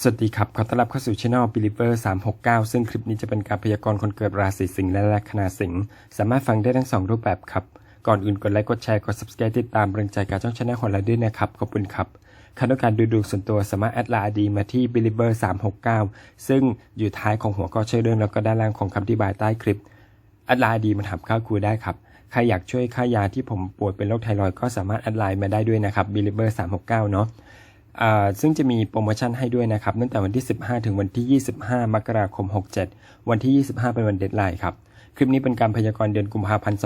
สวัสดีครับขอต้อนรับเข้าสู่ช่อง Believer 369 ซึ่งคลิปนี้จะเป็นการพยากรณ์คนเกิดราศีสิงห์และลัคนาสิงห์สามารถฟังได้ทั้งสองรูปแบบครับ ก่อนอื่นกดไลค์กดแชร์กด subscribe ติดตามแรงใจการช่องชาแนลของเราด้วยนะครับ ขอบคุณครับใครต้องการดูดวงส่วนตัวสามารถแอดไลน์ดีมาที่ Believer 369 ซึ่งอยู่ท้ายของหัวข้อเชื่อเรื่องแล้วก็ด้านล่างของคำอธิบายใต้คลิปแอดไลน์ดีมาถามค่าครูได้ครับใครอยากช่วยค่ายาที่ผมป่วยเป็นโรคไทรอยด์ก็สามารถแอดไลน์มาได้ด้วยนะครับ Believer 369 เนาะ ซึ่งจะมีโปรโมชั่นให้ด้วยนะครับตั้งแต่วันที่ 15 ถึงวันที่ 25 มกราคม 67 วันที่ 25 เป็นวันเดทไลน์ครับ คลิปนี้เป็นการพยากรณ์เดือนกุมภาพันธ์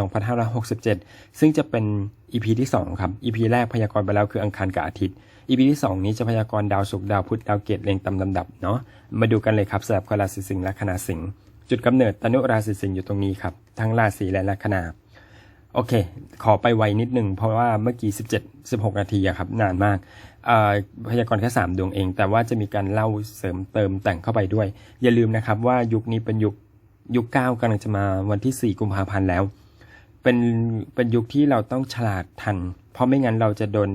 2567 ซึ่งจะเป็น EP ที่ 2 ครับ EP แรกพยากรณ์ไปแล้วคืออังคารกับอาทิตย์ EP ที่ 2 นี้จะพยากรณ์ดาวศุกร์ดาวพุธดาวเกตเรียงตามลำดับเนาะมาดูกันเลยครับสำหรับราศีสิงห์และคณะสิงห์จุดกำเนิดตนุราศีสิงห์อยู่ตรงนี้ครับทั้งราศีและลัคนาโอเค ขอไปไวนิดนึงเพราะว่าเมื่อกี้ 17 16 นาทีอะครับ นานมาก พยากรณ์แค่3ดวงเอง แต่ว่าจะมีการเล่าเสริมเติมแต่งเข้าไปด้วย อย่าลืมนะครับว่ายุคนี้เป็นยุคยุคเก้ากำลังจะมาวันที่ 4 กุมภาพันธ์แล้ว เป็นเป็นยุคที่เราต้องฉลาดทัน เพราะไม่งั้นเราจะโดน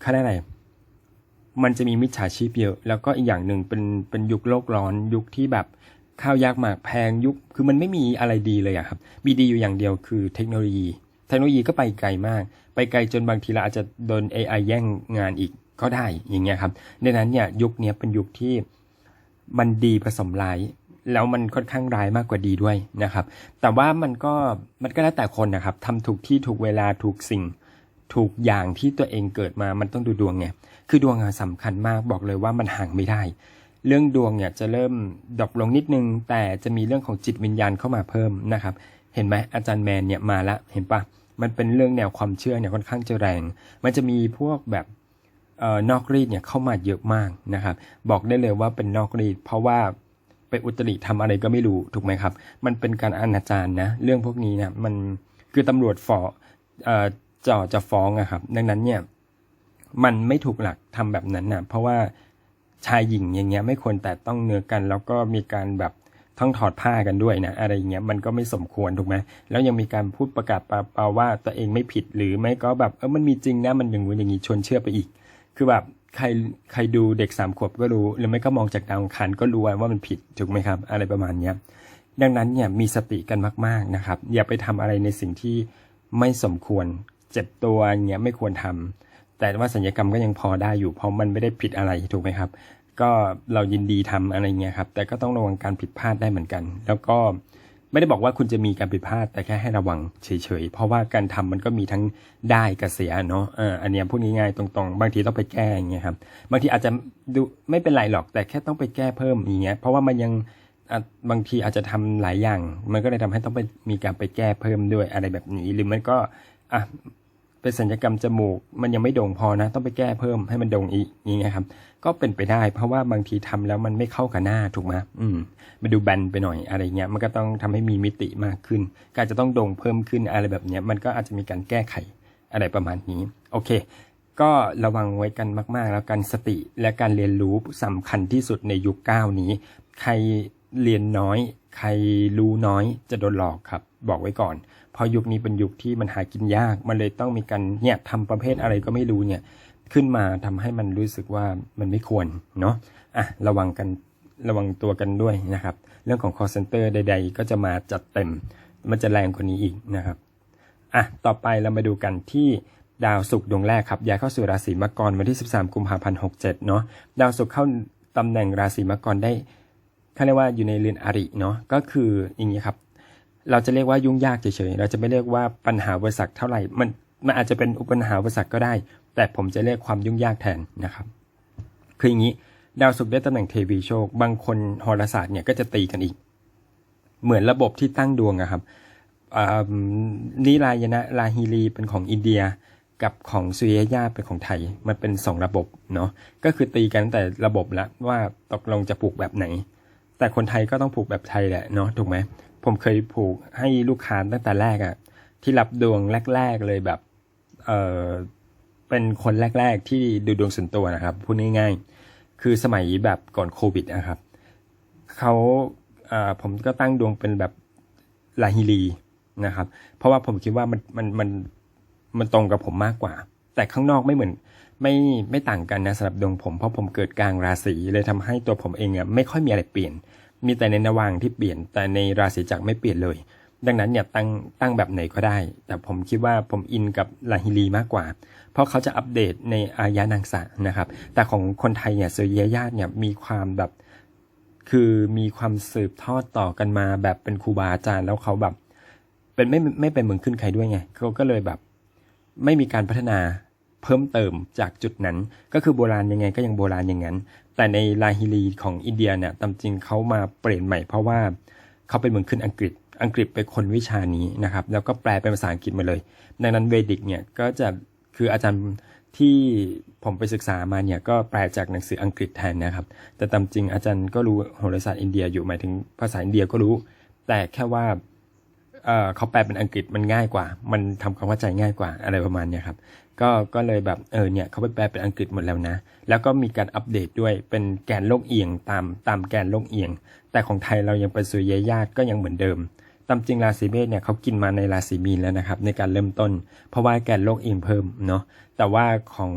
เขาเรียกอะไรมันจะมีมิจฉาชีพเยอะ แล้วก็อีกอย่างหนึ่งเป็นเป็นยุคโลกร้อนยุคที่แบบข้าวยากหมากแพงยุค คือมันไม่มีอะไรดีเลยอะครับมีดีอยู่อย่างเดียวคือเทคโนโลยี ทคโนโลยีก็ไปไกลมาก ไปไกลจนบางทีเราอาจจะโดน AI แย่งงานอีกก็ได้อย่างเงี้ยครับดังนั้นเนี่ยยุคนี้เป็นยุคที่มันดีผสมร้ายแล้วมันค่อนข้างร้ายมากกว่าดีด้วยนะครับ แต่ว่ามันก็มันก็แล้วแต่คนนะครับทำถูกที่ถูกเวลาถูกสิ่ง ถูกอย่างที่ตัวเองเกิดมามันต้องดูดวงไงคือดวงอะสำคัญมากบอกเลยว่ามันห่างไม่ได้ เรื่องดวงเนี่ยจะเริ่มดรอปลงนิดนึง แต่จะมีเรื่องของจิตวิญญาณเข้ามาเพิ่มนะครับ เห็นไหมอาจารย์แมนเนี่ยมาละเห็นปะ มันเป็นเรื่องแนวความเชื่อเนี่ยค่อนข้างจะแรง มันจะมีพวกแบบเอ่อนอกรีดเนี่ยเข้ามาเยอะมากนะครับ บอกได้เลยว่าเป็นนอกรีด เพราะว่าไปอุตริทำอะไรก็ไม่รู้ถูกไหมครับ มันเป็นการอนาจารนะ เรื่องพวกนี้เนี่ยมันคือตำรวจฟอเอ่อจ่อจะฟ้องอะครับ ดังนั้นเนี่ยมันไม่ถูกหลักทำแบบนั้นนะเพราะว่าชายหญิงอย่างเงี้ยไม่ควรแต่ต้องเนื้อกัน แล้วก็มีการแบบ ต้องถอดผ้ากันด้วยนะอะไรอย่างเงี้ยมันก็ไม่สมควรถูกไหมแล้วยังมีการพูดประกาศปาเปาว่าตัวเองไม่ผิดหรือไม่ก็แบบเออมันมีจริงนะมันอย่างงู้นอย่างงี้ชวนเชื่อไปอีก คือแบบใครใครดูเด็กสามขวบก็รู้หรือไม่ก็มองจากดาวอังคารก็รู้ว่ามันผิดถูกไหมครับ อะไรประมาณเนี้ยดังนั้นเนี่ยมีสติกันมากๆนะครับ อย่าไปทำอะไรในสิ่งที่ไม่สมควรเจ็บตัวเงี้ยไม่ควรทำแต่ว่าสัญญกรรมก็ยังพอได้อยู่เพราะมันไม่ได้ผิดอะไรถูกไหมครับ ก็เรายินดีทำอะไรเงี้ยครับ แต่ก็ต้องระวังการผิดพลาดได้เหมือนกัน แล้วก็ไม่ได้บอกว่าคุณจะมีการผิดพลาดแต่แค่ให้ระวังเฉยๆ เพราะว่าการทำมันก็มีทั้งได้กับเสียเนาะอออันนี้พูดง่ายๆตรงๆ บางทีต้องไปแก้อย่างเงี้ยครับ บางทีอาจจะดูไม่เป็นไรหรอก แต่แค่ต้องไปแก้เพิ่มอย่างเงี้ย เพราะว่ามันยังบางทีอาจจะทำหลายอย่าง มันก็เลยทำให้ต้องไปมีการไปแก้เพิ่มด้วยอะไรแบบนี้ หรือมันก็อะ เป็นสัญญกรรมจมูก มันยังไม่โด่งพอนะ ต้องไปแก้เพิ่มให้มันโด่งอีกอย่างเงี้ยครับ ก็เป็นไปได้เพราะว่าบางทีทำแล้วมันไม่เข้ากับหน้าถูกไหมอืมมาดูแบนไปหน่อยอะไรเงี้ยมันก็ต้องทำให้มีมิติมากขึ้น ก็อาจจะต้องโด่งเพิ่มขึ้นอะไรแบบเนี้ยมันก็อาจจะมีการแก้ไขอะไรประมาณนี้ โอเค ก็ระวังไว้กันมาก ๆ แล้วกันสติและการเรียนรู้สำคัญที่สุดในยุคก้านี้ ใครเรียนน้อย ใครรู้น้อยจะโดนหลอกครับ บอกไว้ก่อน พราะยุคนี้เป็นยุคที่มันหากินยาก มันเลยต้องมีการเนี่ยทำประเภทอะไรก็ไม่รู้เนี่ยขึ้นมาทำให้มันรู้สึกว่ามันไม่ควรเนาะอะระวังกันระวังตัวกันด้วยนะครับ เรื่องของ call center ใด ๆ ก็จะมาจัดเต็ม มันจะแรงกว่านี้อีกนะครับอะต่อไปเรามาดูกันที่ดาวศุกร์ดวงแรกครับย้ายเข้าสู่ราศีมังกรวันที่ 13 กุมภาพันธ์ 67 เนาะดาวศุกร์เข้าตำแหน่งราศีมังกรได้เขาเรียกว่าอยู่ในเรือนอริเนาะก็คืออย่างนี้ครับ เราจะเรียกว่ายุ่งยากเฉยๆ เราจะไม่เรียกว่าปัญหาอุปสรรคเท่าไหร่ มันมันอาจจะเป็นอุปัญหาอุปสรรคก็ได้ แต่ผมจะเรียกความยุ่งยากแทนนะครับ คืออย่างนี้ ดาวศุกร์ได้ตำแหน่งเทวีโชค บางคนโหราศาสตร์เนี่ยก็จะตีกันอีก เหมือนระบบที่ตั้งดวงอะครับนิรายนะลาฮิรีเป็นของอินเดียกับของสุริยญาเป็นของไทย มันเป็นสองระบบเนาะ ก็คือตีกันแต่ระบบละว่าตกลงจะผูกแบบไหน แต่คนไทยก็ต้องผูกแบบไทยแหละเนาะถูกไหม ผมเคยผูกให้ลูกค้าตั้งแต่แรกอะที่รับดวงแรก ๆเลยแบบ เออเป็นคนแรก ๆ ที่ดูดวงส่วนตัวนะครับพูดง่ายๆ คือสมัยแบบก่อนโควิดนะครับเขาเอ่าผมก็ตั้งดวงเป็นแบบลาฮิรีนะครับ เพราะว่าผมคิดว่ามันมันมันมันตรงกับผมมากกว่า แต่ข้างนอกไม่เหมือนไม่ไม่ต่างกันนะสำหรับดวงผมเพราะผมเกิดกลางราศีเลยทำให้ตัวผมเองอะไม่ค่อยมีอะไรเปลี่ยน มีแต่ในนวางที่เปลี่ยน แต่ในราศีจักรไม่เปลี่ยนเลย ดังนั้นเนี่ยตั้งตั้งแบบไหนก็ได้ แต่ผมคิดว่าผมอินกับลาฮิลีมากกว่า เพราะเขาจะอัปเดตในอายะนางสะนะครับ แต่ของคนไทยเนี่ยเซอร์เยญาติเนี่ยมีความแบบ คือมีความสืบทอดต่อกันมาแบบเป็นครูบาอาจารย์แล้วเขาแบบ เป็นไม่ไม่เป็นเมืองขึ้นใครด้วยไงเขาก็เลยแบบ ไม่มีการพัฒนาเพิ่มเติมจากจุดนั้นก็คือโบราณยังไงก็ยังโบราณอย่างนั้น แต่ในลาฮิลีของอินเดียเนี่ยตามจริงเขามาเปลี่ยนใหม่เพราะว่าเขาเป็นเมืองขึ้นอังกฤษ อังกฤษเป็นคนวิชานี้นะครับ แล้วก็แปลเป็นภาษาอังกฤษมาเลย ดังนั้นเวดิกเนี่ยก็จะคืออาจารย์ที่ผมไปศึกษามาเนี่ยก็แปลจากหนังสืออังกฤษแทนนะครับ แต่ตามจริงอาจารย์ก็รู้โหราศาสตร์อินเดียอยู่หมายถึงภาษาอินเดียก็รู้ แต่แค่ว่าเเขาแปลเป็นอังกฤษมันง่ายกว่า มันทำความเข้าใจง่ายกว่าอะไรประมาณนี้ครับ ก็ก็เลยแบบเออเนี่ยเขาไปแปลเป็นอังกฤษหมดแล้วนะ แล้วก็มีการอัปเดตด้วยเป็นแกนโลกเอียงตามตามแกนโลกเอียง แต่ของไทยเรายังเป็นสุริยญาติก็ยังเหมือนเดิมตามจริงราศีเมษเนี่ยเขากินมาในราศีมีนแล้วนะครับในการเริ่มต้น เพราะว่าแกนโลกเอียงเพิ่มเนาะแต่ว่าของ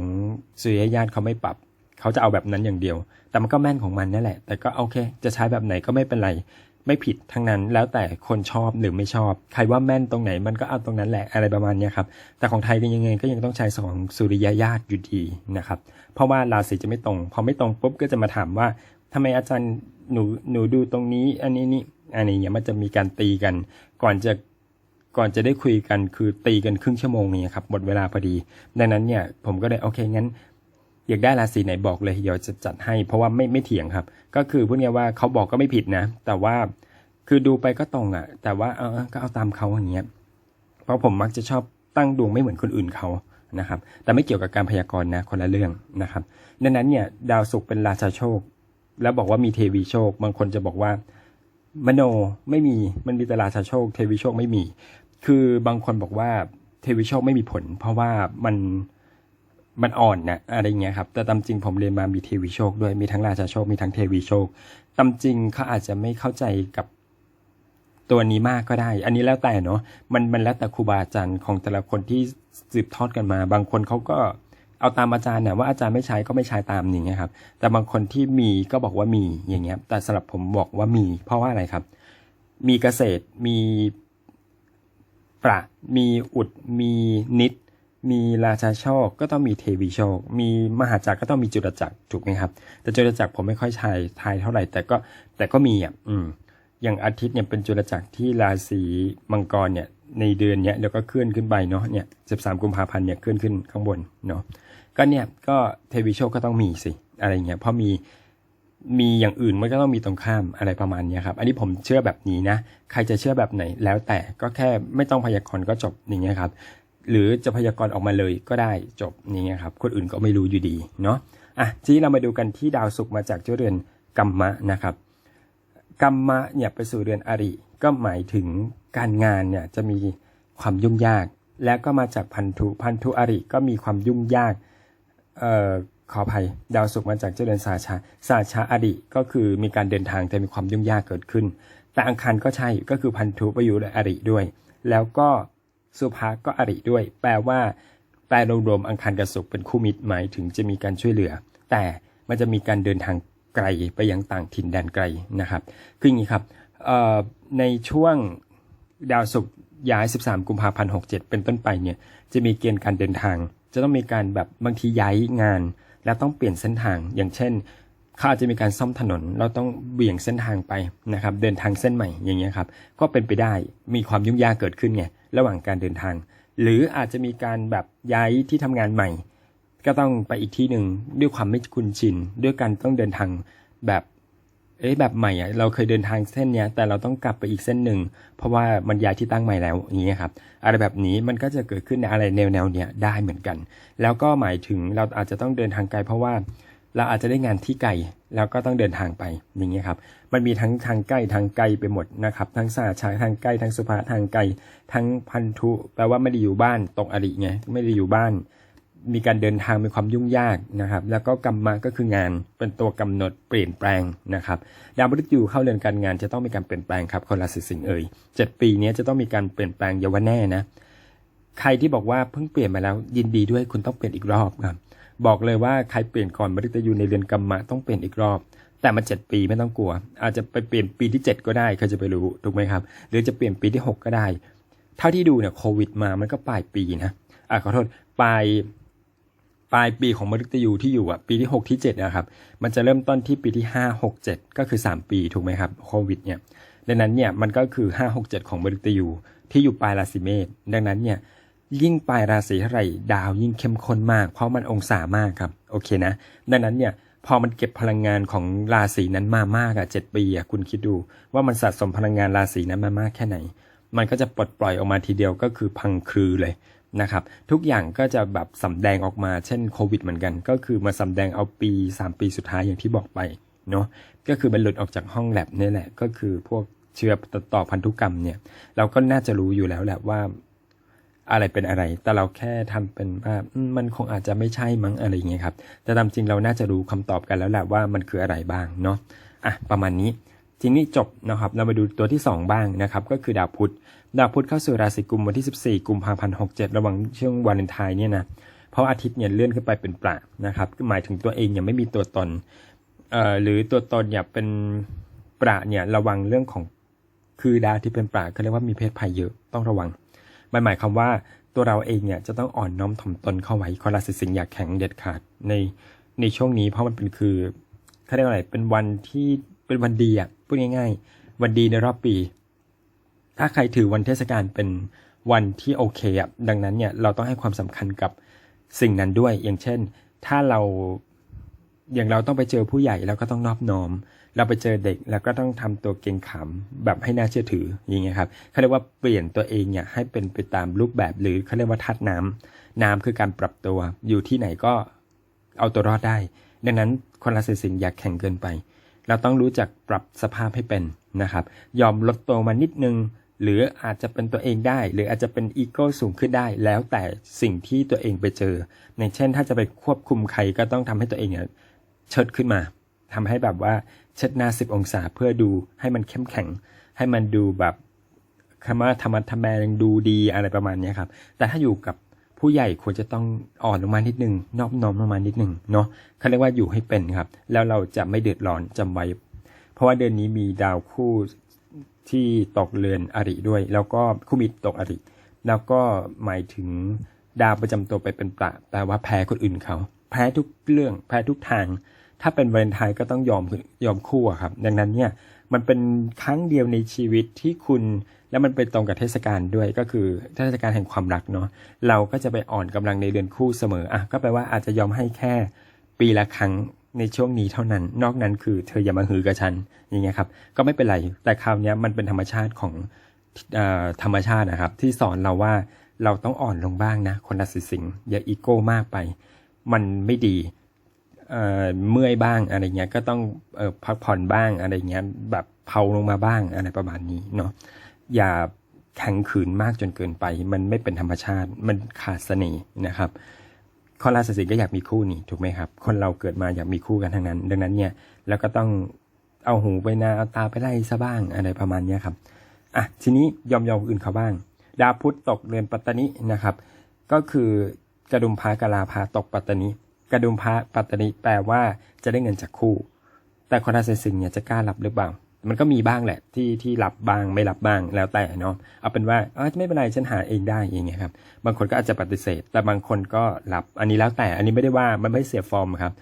สุริยญาติเขาไม่ปรับเขาจะเอาแบบนั้นอย่างเดียว แต่มันก็แม่นของมันนั่นแหละ แต่ก็โอเค จะใช้แบบไหนก็ไม่เป็นไร ไม่ผิดทั้งนั้นแล้วแต่คนชอบหรือไม่ชอบ ใครว่าแม่นตรงไหนมันก็เอาตรงนั้นแหละอะไรประมาณนี้ครับแต่ของไทยก็ยังไงก็ยังต้องใช้สองสุริยญาติอยู่ดีนะครับเพราะว่าราศีจะไม่ตรงพอไม่ตรงปุ๊บก็จะมาถามว่าทำไมอาจารย์หนูหนูดูตรงนี้ อันนี้นี่อันนี้เนี่ยมันจะมีการตีกัน ก่อนจะก่อนจะได้คุยกันคือตีกันครึ่งชั่วโมงนี่ครับหมดเวลาพอดี ดังนั้นเนี่ยผมก็เลยโอเคงั้น อยากได้ราศีไหนบอกเลยเดี๋ยวจะจัดให้ เพราะว่าไม่ไม่เถียงครับ ก็คือพูดง่ายว่าเขาบอกก็ไม่ผิดนะ แต่ว่าคือดูไปก็ตรงอะ แต่ว่าเออก็เอาตามเขาอย่างเงี้ยเพราะผมมักจะชอบตั้งดวงไม่เหมือนคนอื่นเขานะครับ แต่ไม่เกี่ยวกับการพยากรณ์นะคนละเรื่องนะครับดังนั้นเนี่ยดาวศุกร์เป็นราชาโชค แล้วบอกว่ามีเทวีโชค บางคนจะบอกว่ามโนไม่มีมันมีแต่ราชาโชค เทวีโชคไม่มี คือบางคนบอกว่าเทวีโชคไม่มีผล เพราะว่ามัน มันอ่อนนะอะไรเงี้ยครับ แต่ตามจริงผมเรียนมามีเทวีโชคด้วยมีทั้งราชาโชค มีทั้งเทวีโชคตามจริงเขาอาจจะไม่เข้าใจกับตัวนี้มากก็ได้ อันนี้แล้วแต่เนาะมันมันแล้วแต่ครูบาอาจารย์ของแต่ละคนที่สืบทอดกันมา บางคนเขาก็เอาตามอาจารย์เนี่ยว่าอาจารย์ไม่ใช้ก็ไม่ใช้ตามอย่างเงี้ยครับ แต่บางคนที่มีก็บอกว่ามีอย่างเงี้ย แต่สำหรับผมบอกว่ามี เพราะว่าอะไรครับ มีเกษตรมีประมีอุดมีนิด มีราชาโชคก็ต้องมีเทวีโชค มีมหาจักรก็ต้องมีจุลจักรถูกไหมครับ แต่จุลจักรผมไม่ค่อยใช้ทายเท่าไหร่ แต่ก็แต่ก็มีอะอืมอย่างอาทิตย์เนี่ยเป็นจุลจักรที่ราศีมังกรเนี่ยในเดือนเนี้ยเดี๋ยวก็เคลื่อนขึ้นไปเนาะเนี่ย13กุมภาพันธ์เนี่ยเคลื่อนขึ้นข้างบนเนาะก็เนี่ยก็เทวีโชคก็ต้องมีสิอะไรเงี้ยเพราะมีมีอย่างอื่นมันก็ต้องมีตรงข้ามอะไรประมาณเนี้ยครับ อันนี้ผมเชื่อแบบนี้นะ ใครจะเชื่อแบบไหนแล้วแต่ก็แค่ไม่ต้องพยากรณ์ก็จบอย่างเงี้ยครับ หรือจะพยากรณ์ออกมาเลยก็ได้จบอย่างครับ คนอื่นก็ไม่รู้อยู่ดีเนาะอะทีนี้เรามาดูกันที่ดาวศุกร์มาจากเจ้าเรือนกัมมะนะครับกัมมะเนี่ยไปสู่เรือนอริ ก็หมายถึงการงานเนี่ยจะมีความยุ่งยาก และก็มาจากพันธุพันธุอริก็มีความยุ่งยากเอ่อขออภัยดาวศุกร์มาจากเจ้าเริญสาชาสาชาอริก็คือมีการเดินทางแต่มีความยุ่งยากเกิดขึ้น แต่อังคารก็ใช่ก็คือพันธุไปอยู่ในอริด้วย แล้วก็ สุภาก็อริด้วย แปลว่า แปลรวมๆอังคารกับศุกร์เป็นคู่มิตรหมายถึงจะมีการช่วยเหลือ แต่มันจะมีการเดินทางไกลไปยังต่างถิ่นแดนไกลนะครับคืออย่างนี้ครับในช่วงดาวศุกร์ย้าย 13 กุมภาพันธ์ 67 เป็นต้นไปเนี่ยจะมีเกณฑ์การเดินทาง จะต้องมีการแบบบางทีย้ายงาน แล้วต้องเปลี่ยนเส้นทาง อย่างเช่นเขาอาจจะมีการซ่อมถนน เราต้องเบี่ยงเส้นทางไปนะครับ เดินทางเส้นใหม่อย่างเงี้ยครับ ก็เป็นไปได้มีความยุ่งยากเกิดขึ้นไง ระหว่างการเดินทาง หรืออาจจะมีการแบบย้ายที่ทำงานใหม่ ก็ต้องไปอีกที่หนึ่งด้วยความไม่คุ้นชินด้วยการต้องเดินทางแบบเอ๊ะแบบใหม่อะเราเคยเดินทางเส้นเนี้ยแต่เราต้องกลับไปอีกเส้นหนึ่งเพราะว่ามันย้ายที่ตั้งใหม่แล้วอย่างเงี้ยครับอะไรแบบนี้มันก็จะเกิดขึ้นในอะไรแนวแนวเนี้ยได้เหมือนกัน แล้วก็หมายถึงเราอาจจะต้องเดินทางไกลเพราะว่า เราอาจจะได้งานที่ไกลแล้วก็ต้องเดินทางไปอย่างเงี้ยครับ มันมีทั้งทางใกล้ทางไกลไปหมดนะครับ ทั้งสาชาทางใกล้ทั้งสุภาทางไกล ทั้งพันธุแปลว่าไม่ได้อยู่บ้านตกอริไงไม่ได้อยู่บ้าน มีการเดินทางมีความยุ่งยากนะครับ แล้วก็กรรมะก็คืองานเป็นตัวกำหนดเปลี่ยนแปลงนะครับ ดาวพฤหัสเข้าเรือนการงานจะต้องมีการเปลี่ยนแปลงครับคนราศีสิงห์เอ่ยเจ็ดปีนี้จะต้องมีการเปลี่ยนแปลงเยาวแน่นะใครที่บอกว่าเพิ่งเปลี่ยนมาแล้วยินดีด้วยคุณต้องเปลี่ยนอีกรอบครับ บอกเลยว่าใครเปลี่ยนก่อนมฤตยูในเรือนกรรมะต้องเปลี่ยนอีกรอบ แต่มันเจ็ดปีไม่ต้องกลัว อาจจะไปเปลี่ยนปีที่ 7 ก็ได้ใครจะไปรู้ถูกไหมครับ หรือจะเปลี่ยนปีที่ 6 ก็ได้ เท่าที่ดูเนี่ยโควิดมามันก็ปลายปีนะอะขอโทษปลายปลายปีของมฤตยูที่อยู่อะปีที่ 6 ที่7นะครับมันจะเริ่มต้นที่ปีที่ 5 6 7 ก็คือ 3 ปีถูกไหมครับโควิดเนี่ยดังนั้นเนี่ยมันก็คือ 5 6 7 ของมฤตยูที่อยู่ปลายราศีเมษดังนั้นเนี่ย ยิ่งปลายราศีเท่าไหร่ดาวยิ่งเข้มข้นมาก เพราะมันองศามากครับ โอเคนะ ดังนั้นเนี่ยพอมันเก็บพลังงานของราศีนั้นมามากอะเจ็ดปีอะคุณคิดดูว่ามันสะสมพลังงานราศีนั้นมามากแค่ไหน มันก็จะปลดปล่อยออกมาทีเดียวก็คือพังคลือเลยนะครับ ทุกอย่างก็จะแบบสำแดงออกมาเช่นโควิดเหมือนกัน ก็คือมาสำแดงเอาปี 3 ปีสุดท้ายอย่างที่บอกไปเนาะก็คือมันหลุดออกจากห้องแลบนี่แหละ ก็คือพวกเชื้อต่อพันธุกรรมเนี่ย เราก็น่าจะรู้อยู่แล้วแหละว่า อะไรเป็นอะไร แต่เราแค่ทำเป็นว่ามันคงอาจจะไม่ใช่มั้งอะไรอย่างเงี้ยครับ แต่ตามจริงเราน่าจะรู้คำตอบกันแล้วแหละว่ามันคืออะไรบ้างเนาะ อะ ประมาณนี้ ทีนี้จบนะครับ เรามาดูตัวที่ 2 บ้างนะครับ ก็คือดาวพุธ ดาวพุธเข้าสู่ราศีกุมวันที่ 14 กุมภาพันธ์67 ระหว่างช่วงวาเลนไทน์เนี่ยนะ เพราะอาทิตย์เนี่ยเลื่อนขึ้นไปเป็นปลานะครับ หมายถึงตัวเองเนี่ยไม่มีตัวตน เอ่อ หรือตัวตนเนี่ยเป็นปลาเนี่ยระวังเรื่องของ คือดาวที่เป็นปลาเขาเรียกว่ามีเพศภัยเยอะ ต้องระวัง มันหมายความว่าตัวเราเองเนี่ยจะต้องอ่อนน้อมถ่อมตนเข้าไว้คนราศีสิงอยากแข็งเด็ดขาดในในช่วงนี้ เพราะมันเป็นคือเขาเรียกว่าอะไรเป็นวันที่เป็นวันดีอะพูดง่าย ๆ วันดีในรอบปี ถ้าใครถือวันเทศกาลเป็นวันที่โอเคอะดังนั้นเนี่ยเราต้องให้ความสำคัญกับสิ่งนั้นด้วย อย่างเช่น ถ้าเราอย่างเราต้องไปเจอผู้ใหญ่เราก็ต้องนอบน้อม เราไปเจอเด็กเราก็ต้องทำตัวเก่งขาแบบให้น่าเชื่อถืออย่างเงี้ยครับเขาเรียกว่าเปลี่ยนตัวเองเนี่ยให้เป็นไปตามรูปแบบหรือเขาเรียกว่าทัดน้ำน้ำคือการปรับตัวอยู่ที่ไหนก็เอาตัวรอดได้ ดังนั้นคนราศีสิงห์อย่าแข่งเกินไป เราต้องรู้จักปรับสภาพให้เป็นนะครับ ยอมลดตัวมานิดนึง หรืออาจจะเป็นตัวเองได้ หรืออาจจะเป็นอีโก้สูงขึ้นได้ แล้วแต่สิ่งที่ตัวเองไปเจออย่างเช่น ถ้าจะไปควบคุมใครก็ต้องทำให้ตัวเองเนี่ยเชิดขึ้นมาทำให้แบบว่า เชิดหน้าสิบองศาเพื่อดูให้มันเข้มแข็ง ให้มันดูแบบคำว่าธรรมะธรรแมงดูดีอะไรประมาณนี้ครับ แต่ถ้าอยู่กับผู้ใหญ่ควรจะต้องอ่อนลงมานิดนึงนอบน้อมลงมานิดนึงเนาะเขาเรียกว่าอยู่ให้เป็นครับ แล้วเราจะไม่เดือดร้อนจำไว้ เพราะว่าเดือนนี้มีดาวคู่ที่ตกเรือนอริด้วย แล้วก็คู่มิตรตกอริ แล้วก็หมายถึงดาวประจำตัวไปเป็นประแปลว่าแพ้คนอื่นเขา แพ้ทุกเรื่อง แพ้ทุกทาง ถ้าเป็นวาเลนไทน์ก็ต้องยอมยอมคู่ครับ ดังนั้นเนี่ยมันเป็นครั้งเดียวในชีวิตที่คุณ แล้วมันเป็นตรงกับเทศกาลด้วยก็คือเทศกาลแห่งความรักเนาะเราก็จะไปอ่อนกำลังในเดือนคู่เสมออะก็แปลว่าอาจจะยอมให้แค่ปีละครั้งในช่วงนี้เท่านั้น นอกนั้นคือเธออย่ามาหือกับฉันอย่างเงี้ยครับ ก็ไม่เป็นไร แต่คราวนี้มันเป็นธรรมชาติของออธรรมชาตินะครับ ที่สอนเราว่าเราต้องอ่อนลงบ้างนะ คนราศีสิงห์อย่าอีโก้มากไป มันไม่ดี เมื่อยบ้างอะไรเงี้ยก็ต้องออพักผ่อนบ้างอะไรเงี้ยแบบเผาลงมาบ้างอะไรประมาณนี้เนาะอย่าแข็งขืนมากจนเกินไป มันไม่เป็นธรรมชาติ มันขาดเสน่ห์นะครับคนราศีสิงห์ก็อยากมีคู่นี่ถูกไหมครับ คนเราเกิดมาอยากมีคู่กันทั้งนั้น ดังนั้นเนี่ยแล้วก็ต้องเอาหูไปนาเอาตาไปไล่ซะบ้างอะไรประมาณนี้ครับอะทีนี้ยอมยอมอื่นเขาบ้าง ดาวพุธตกเรือนปัตตนินะครับ ก็คือกระดุมพากลาพาตกปัตตนิ กระดุมพระปัตตนิแปลว่าจะได้เงินจากคู่ แต่คนราศีสิงห์เนี่ยจะกล้ารับหรือเปล่า มันก็มีบ้างแหละที่ที่รับบ้างไม่รับบ้างแล้วแต่เนาะเอาเป็นว่าเออไม่เป็นไรฉันหาเองได้อย่างเงี้ยครับบางคนก็อาจจะปฏิเสธ แต่บางคนก็รับอันนี้แล้วแต่อันนี้ไม่ได้ว่ามันไม่เสียฟอร์มครับ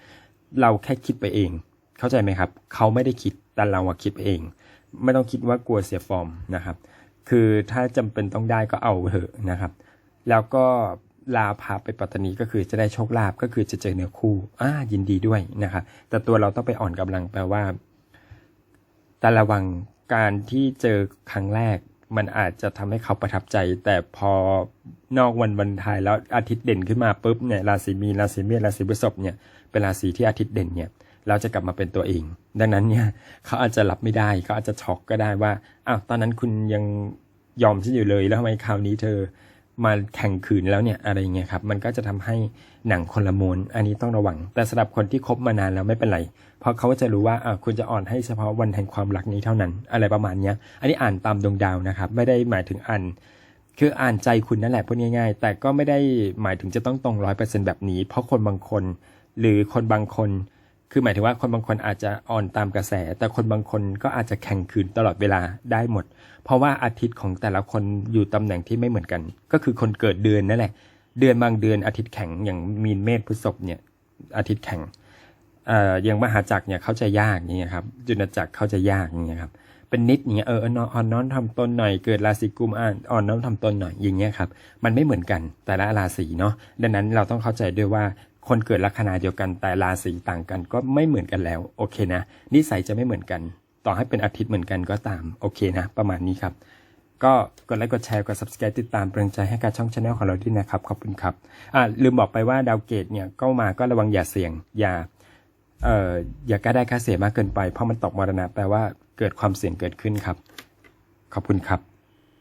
เราแค่คิดไปเอง เข้าใจไหมครับ เขาไม่ได้คิดแต่เราคิดไปเอง ไม่ต้องคิดว่ากลัวเสียฟอร์มนะครับ คือถ้าจำเป็นต้องได้ก็เอาเถอะนะครับ แล้วก็ ลาพาไปปัตตานีก็คือจะได้โชคลาภก็คือจะเจอเนื้อคู่อ่ายินดีด้วยนะครับแต่ตัวเราต้องไปอ่อนกำลังแปลว่าแต่ระวังการที่เจอครั้งแรก มันอาจจะทำให้เขาประทับใจ แต่พอนอกวันวันทายแล้วอาทิตย์เด่นขึ้นมาปุ๊บเนี่ยราศีมีนราศีเมษราศีพฤษภเนี่ยเป็นราศีที่อาทิตย์เด่นเนี่ยเราจะกลับมาเป็นตัวเอง ดังนั้นเนี่ยเขาอาจจะรับไม่ได้เขาอาจจะช็อกก็ได้ว่าอ้าวตอนนั้นคุณยังยอมฉันอยู่เลยแล้วทำไมคราวนี้เธอ มาแข่งขืนแล้วเนี่ยอะไรเงี้ยครับมันก็จะทำให้หนังคนละมวนอันนี้ต้องระวัง แต่สำหรับคนที่คบมานานแล้วไม่เป็นไร เพราะเขาก็จะรู้ว่าอ่าคุณจะอ่อนให้เฉพาะวันแห่งความรักนี้เท่านั้น อะไรประมาณเนี้ย อันนี้อ่านตามดวงดาวนะครับ ไม่ได้หมายถึงอ่านคืออ่านใจคุณนั่นแหละพูดง่าย ๆ แต่ก็ไม่ได้หมายถึงจะต้องตรงร้อยเปอร์เซ็นแบบนี้ เพราะคนบางคน หรือคนบางคน คือหมายถึงว่าคนบางคนอาจจะอ่อนตามกระแส แต่คนบางคนก็อาจจะแข่งขืนตลอดเวลาได้หมด เพราะว่าอาทิตย์ของแต่ละคนอยู่ตำแหน่งที่ไม่เหมือนกัน ก็คือคนเกิดเดือนนั่นแหละ เดือนบางเดือนอาทิตย์แข็งอย่างมีนเมษพฤษภเนี่ย อาทิตย์แข็งเอ่ออย่างมหาจักรเนี่ยเขาจะยากอย่างเงี้ยครับจุลจักรเขาจะยากอย่างเงี้ยครับเป็นนิดอย่างเงี้ยเอออ่อนอ่อนน้อมทำตนหน่อยเกิดราศีกุมอ่อนอ่อนน้อมทำตนหน่อยอย่างเงี้ยครับมันไม่เหมือนกันแต่ละราศีเนาะดังนั้นเราต้องเข้าใจด้วยว่า คนเกิดลัคนาเดียวกันแต่ราศีต่างกันก็ไม่เหมือนกันแล้ว โอเคนะ นิสัยจะไม่เหมือนกัน ต่อให้เป็นอาทิตย์เหมือนกันก็ตาม โอเคนะ ประมาณนี้ครับ ก็กดไลค์กดแชร์กด subscribe ติดตามเป็นกำลังใจให้กับช่องชาแนลของเราด้วยนะครับ ขอบคุณครับ อ่าลืมบอกไปว่าดาวเกตเนี่ยก็มาก็ระวังอย่าเสี่ยง อย่าเอ่ออย่ากล้าได้ค่าเสียมากเกินไป เพราะมันตกมรณะแปลว่าเกิดความเสี่ยงเกิดขึ้นครับ ขอบคุณครับ